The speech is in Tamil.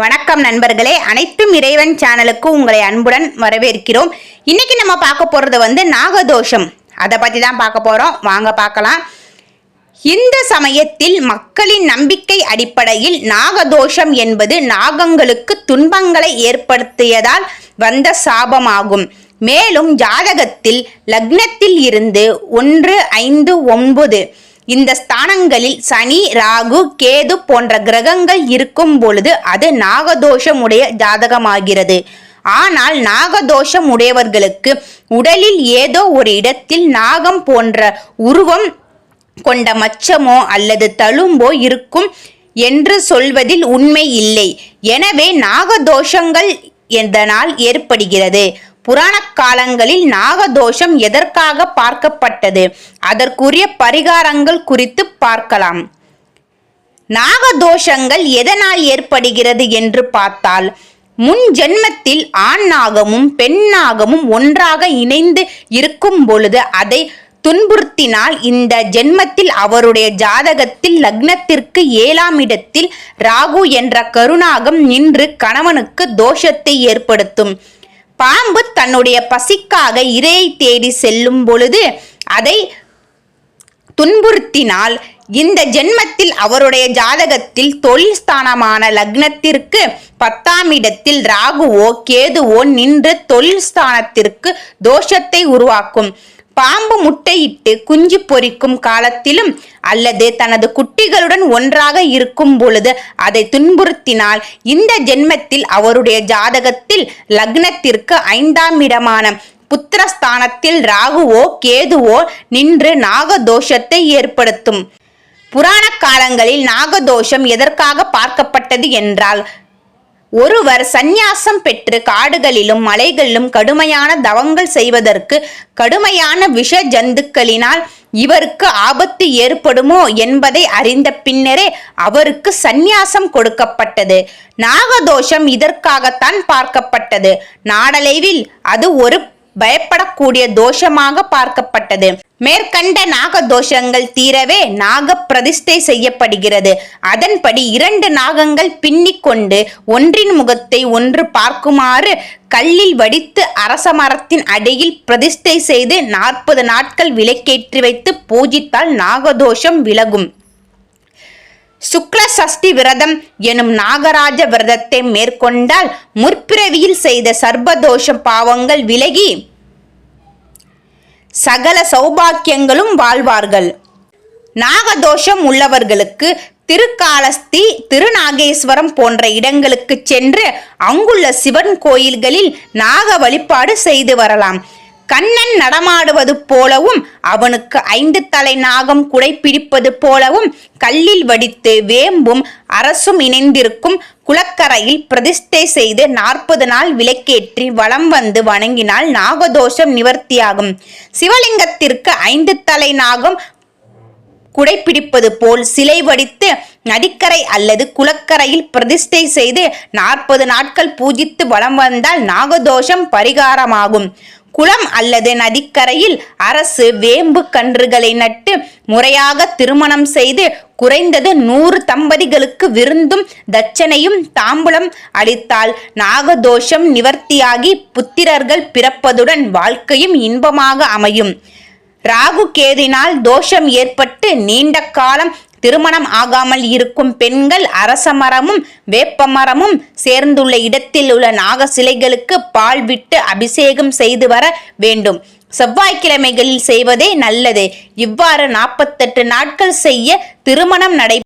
வணக்கம் நண்பர்களே. அனைத்தும் இறைவன் சேனலுக்கு உங்களை அன்புடன் வரவேற்கிறோம். இன்னைக்கு நம்ம பார்க்க போறது வந்து நாகதோஷம். அதை பத்தி தான் பார்க்க போறோம். வாங்க பார்க்கலாம். இந்த சமயத்தில் மக்களின் நம்பிக்கை அடிப்படையில் நாகதோஷம் என்பது நாகங்களுக்கு துன்பங்களை ஏற்படுத்தியதால் வந்த சாபமாகும். மேலும் ஜாதகத்தில் லக்னத்தில் இருந்து ஒன்று ஐந்து ஒன்பது இந்த ஸ்தானங்களில் சனி ராகு கேது போன்ற கிரகங்கள் இருக்கும் பொழுது அது நாகதோஷம் உடைய ஜாதகமாகிறது. ஆனால் நாகதோஷம் உடையவர்களுக்கு உடலில் ஏதோ ஒரு இடத்தில் நாகம் போன்ற உருவம் கொண்ட மச்சமோ அல்லது தழும்போ இருக்கும் என்று சொல்வதில் உண்மை இல்லை. எனவே நாகதோஷங்கள் எதனால் ஏற்படுகிறது? புராண காலங்களில் நாகதோஷம் எதற்காக பார்க்கப்பட்டது? அதற்குரிய பரிகாரங்கள் குறித்து பார்க்கலாம். நாகதோஷங்கள் எதனால் ஏற்படுகிறது என்று பார்த்தால் முன் ஜென்மத்தில் ஆண் நாகமும் பெண் நாகமும் ஒன்றாக இணைந்து இருக்கும் பொழுது அதை துன்புறுத்தினால் இந்த ஜென்மத்தில் அவருடைய ஜாதகத்தில் லக்னத்திற்கு ஏழாம் இடத்தில் ராகு என்ற கருணாகம் நின்று கணவனுக்கு தோஷத்தை ஏற்படுத்தும். பாம்பு தன்னுடைய பசிக்காக இரையை தேடி செல்லும் பொழுது அதை துன்புறுத்தினால் இந்த ஜென்மத்தில் அவருடைய ஜாதகத்தில் தொழில் ஸ்தானமான லக்னத்திற்கு பத்தாம் இடத்தில் ராகுவோ கேதுவோ நின்று தொழில் ஸ்தானத்திற்கு தோஷத்தை உருவாக்கும். பாம்பு முட்டையிட்டு குஞ்சு பொரிக்கும் காலத்திலும் அல்லது தனது குட்டிகளுடன் ஒன்றாக இருக்கும் பொழுது அதை துன்புறுத்தினால் இந்த ஜென்மத்தில் அவருடைய ஜாதகத்தில் லக்னத்திற்கு ஐந்தாம் இடமான புத்திரஸ்தானத்தில் ராகுவோ கேதுவோ நின்று நாகதோஷத்தை ஏற்படுத்தும். புராண காலங்களில் நாகதோஷம் எதற்காக பார்க்கப்பட்டது என்றால் ஒருவர் சந்நியாசம் பெற்று காடுகளிலும் மலைகளிலும் கடுமையான தவங்கள் செய்வதற்கு கடுமையான விஷ ஜந்துக்களினால் இவருக்கு ஆபத்து ஏற்படுமோ என்பதை அறிந்த பின்னரே அவருக்கு சந்நியாசம் கொடுக்கப்பட்டது. நாகதோஷம் இதற்காகத்தான் பார்க்கப்பட்டது. நாடளவில் அது ஒரு பயப்படக்கூடிய தோஷமாக பார்க்கப்பட்டது. மேற்கண்ட நாக தோஷங்கள் தீரவே நாக பிரதிஷ்டை செய்யப்படுகிறது. அதன்படி இரண்டு நாகங்கள் பின்னிக்கொண்டு ஒன்றின் முகத்தை ஒன்று பார்க்குமாறு கல்லில் வடித்து அரச மரத்தின் அடியில் பிரதிஷ்டை செய்து நாற்பது நாட்கள் விலக்கேற்றி வைத்து பூஜித்தால் நாகதோஷம் விலகும். சுக்ல சஷ்டி விரதம் எனும் நாகராஜ விரதத்தை மேற்கொண்டால் முற்பிறவியில் செய்த சர்பதோஷ பாவங்கள் விலகி சகல சௌபாக்கியங்களும் வாழ்வார்கள். நாகதோஷம் உள்ளவர்களுக்கு திருக்காலஸ்தி திருநாகேஸ்வரம் போன்ற இடங்களுக்கு சென்று அங்குள்ள சிவன் கோயில்களில் நாக வழிபாடு செய்து வரலாம். கண்ணன் நடமாடுவது போலவும் அவனுக்கு ஐந்து தலை நாகம் குடைப்பிடிப்பது போலவும் கல்லில் வடித்து வேம்பும் அரசும் இணைந்திருக்கும் குளக்கரையில் பிரதிஷ்டை செய்து நாற்பது நாள் விளக்கேற்றி வலம் வந்து வணங்கினால் நாகதோஷம் நிவர்த்தியாகும். சிவலிங்கத்திற்கு ஐந்து தலை நாகம் குடைப்பிடிப்பது போல் சிலை வடித்து நதிக்கரை அல்லது குளக்கரையில் பிரதிஷ்டை செய்து நாற்பது நாட்கள் பூஜித்து வலம் வந்தால் நாகதோஷம் பரிகாரமாகும். குளம் அல்லது நதிக்கரையில் அரசு வேம்பு கன்றுகளை நட்டு முறையாக திருமணம் செய்து குறைந்தது நூறு தம்பதிகளுக்கு விருந்தும் தட்சணையும் தாம்பூலம் அளித்தால் நாகதோஷம் நிவர்த்தியாகி புத்திரர்கள் பிறப்பதுடன் வாழ்க்கையும் இன்பமாக அமையும். ராகு கேதினால் தோஷம் ஏற்பட்டு நீண்ட காலம் திருமணம் ஆகாமல் இருக்கும் பெண்கள் அரச மரமும் வேப்ப மரமும் சேர்ந்துள்ள இடத்தில் உள்ள நாக சிலைகளுக்கு பால் விட்டு அபிஷேகம் செய்து வர வேண்டும். செவ்வாய்க்கிழமைகளில் செய்வதே நல்லது. இவ்வாறு நாற்பத்தெட்டு நாட்கள் செய்ய திருமணம் நடை